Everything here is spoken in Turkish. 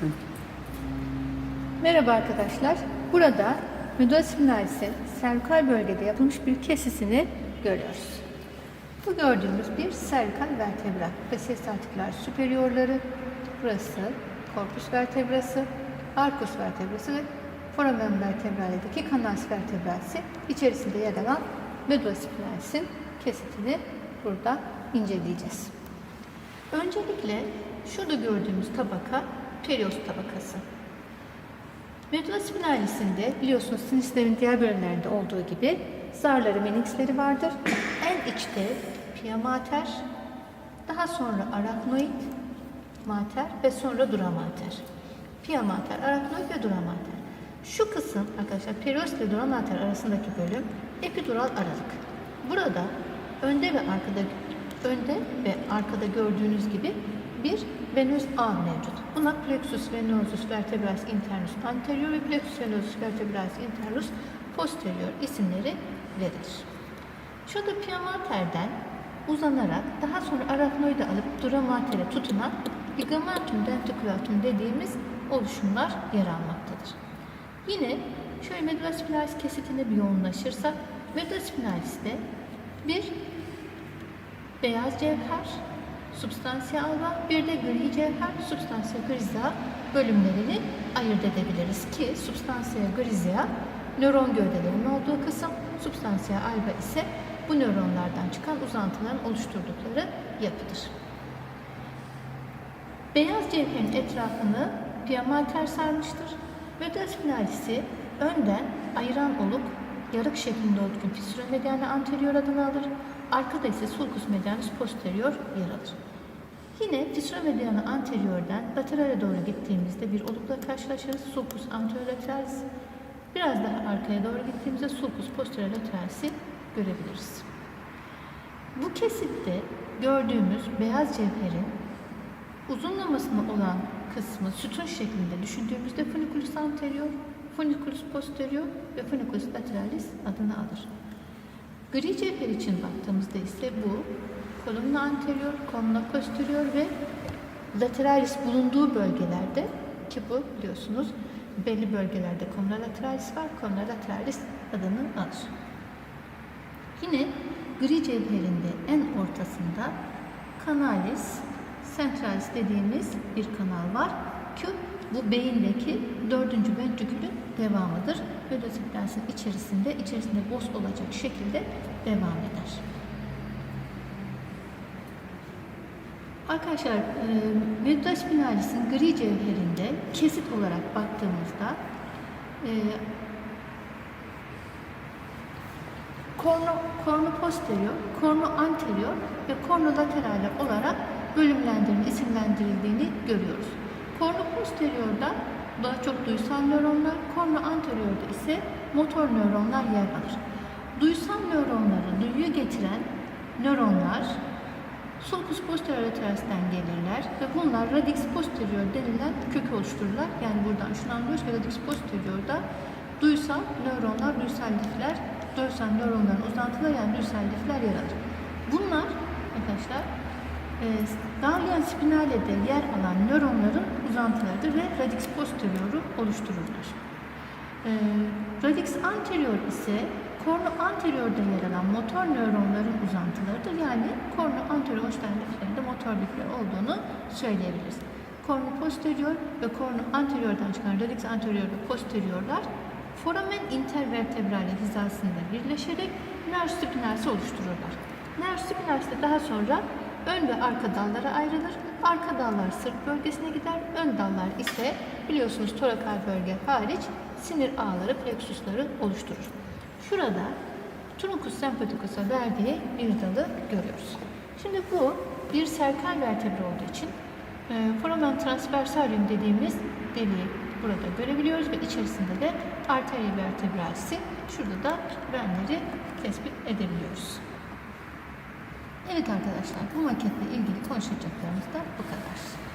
Sen. Merhaba arkadaşlar. Burada müdosipinalisi servikal bölgede yapılmış bir kesisini görüyoruz. Bu gördüğümüz bir servikal vertebra. Facies artiküler superiorları. Burası korpus vertebrası, arcus vertebrası ve foramen vertebraledeki canals vertebrası içerisinde yer alan müdosipinalisin kesitini burada inceleyeceğiz. Öncelikle şurada gördüğümüz tabaka perios tabakası. Medulla spinalisinde biliyorsunuz sinüslerin diğer bölümlerinde olduğu gibi zarları, meniksleri vardır. En içte pia mater, daha sonra arachnoid mater ve sonra dura mater. Pia mater, arachnoid ve dura mater. Şu kısım arkadaşlar perios ile dura mater arasındaki bölüm epidural aralık. Burada önde ve arkada önde ve arkada gördüğünüz gibi bir venöz ağ mevcut. Buna plexus venosus vertebralis internus anterior ve plexus venosus vertebralis internus posterior isimleri verilir. Şurada pia mater'den uzanarak daha sonra arachnoide alıp dura mater'e tutunan ligamentum denticulatum dediğimiz oluşumlar yer almaktadır. Yine şöyle medulla spinalis kesitine bir yoğunlaşırsak medulla spinalis'te bir beyaz cevher, substansiya alba, bir de gri cevher, substansiya griza bölümlerini ayırt edebiliriz ki substansiya griza nöron gövdelerinin olduğu kısım, substansiya alba ise bu nöronlardan çıkan uzantıların oluşturdukları yapıdır. Beyaz cevherin etrafını pia mater sarmıştır. Medulla spinalisi önden ayıran oluk yarık şeklinde olduğu için mediana anterior adını alır. Arkada ise sulcus medianus posterior yer alır. Yine fissura mediana anterior'dan laterale doğru gittiğimizde bir olukla karşılaşırız. Sulcus anterolaterales. Biraz daha arkaya doğru gittiğimizde sulcus posterior laterales'i görebiliriz. Bu kesitte gördüğümüz beyaz cevherin uzunlamasına olan kısmı sütun şeklinde düşündüğümüzde funiculus anterior, funiculus posterior ve funiculus lateralis adını alır. Gri cevher için baktığımızda ise bu kolumna anterior, kolumna posterior ve lateralis bulunduğu bölgelerde ki bu biliyorsunuz belli bölgelerde kolumna lateralis var, kolumna lateralis adını alır. Yine gri cevherinde en ortasında kanalis centralis dediğimiz bir kanal var ki bu beyindeki dördüncü ventrikülün devamıdır. Velociplasın içerisinde, içerisinde boş olacak şekilde devam eder. Arkadaşlar, e, medulla spinalis'in gri cevherinde kesit olarak baktığımızda e, korno, korno posterior, korno anterior ve korno laterale olarak bölümlendirildiğini, isimlendirildiğini görüyoruz. Korno posteriorda daha çok duysal nöronlar, korno anteriorda ise motor nöronlar yer alır. Duysal nöronları duyuyu getiren nöronlar sulcus posterior lateralisten gelirler ve bunlar radix posterior denilen kökü oluştururlar. Yani buradan şunu anlıyoruz ki radix posteriorda duysal nöronlar, duysal lifler, duysal nöronların uzantıları yani duysal lifler yer alır. Bunlar arkadaşlar ganglion spinale'de yer alan nöronların uzantılarıdır ve radix posterior'u oluştururlar. E, radix anterior ise kornu anterior'da yer alan motor nöronların uzantılarıdır. Yani kornu anterior hoşten liflerinde motor lifler olduğunu söyleyebiliriz. Kornu posterior ve kornu anterior'dan çıkan radix anterior ve posteriorlar foramen intervertebrale hizasında birleşerek nerv spinalsi oluştururlar. Nerv spinalsi de daha sonra ön ve arka dallara ayrılır. Arka dallar sırt bölgesine gider. Ön dallar ise biliyorsunuz torakal bölge hariç sinir ağları, plexusları oluşturur. Şurada truncus sympathicus'a verdiği bir dalı görüyoruz. Şimdi bu bir serkal vertebra olduğu için e, foramen transversarium dediğimiz deliği burada görebiliyoruz ve içerisinde de arteria vertebralisi şurada da venleri tespit edebiliyoruz. Evet arkadaşlar bu maketle ilgili konuşacaklarımız da bu kadar.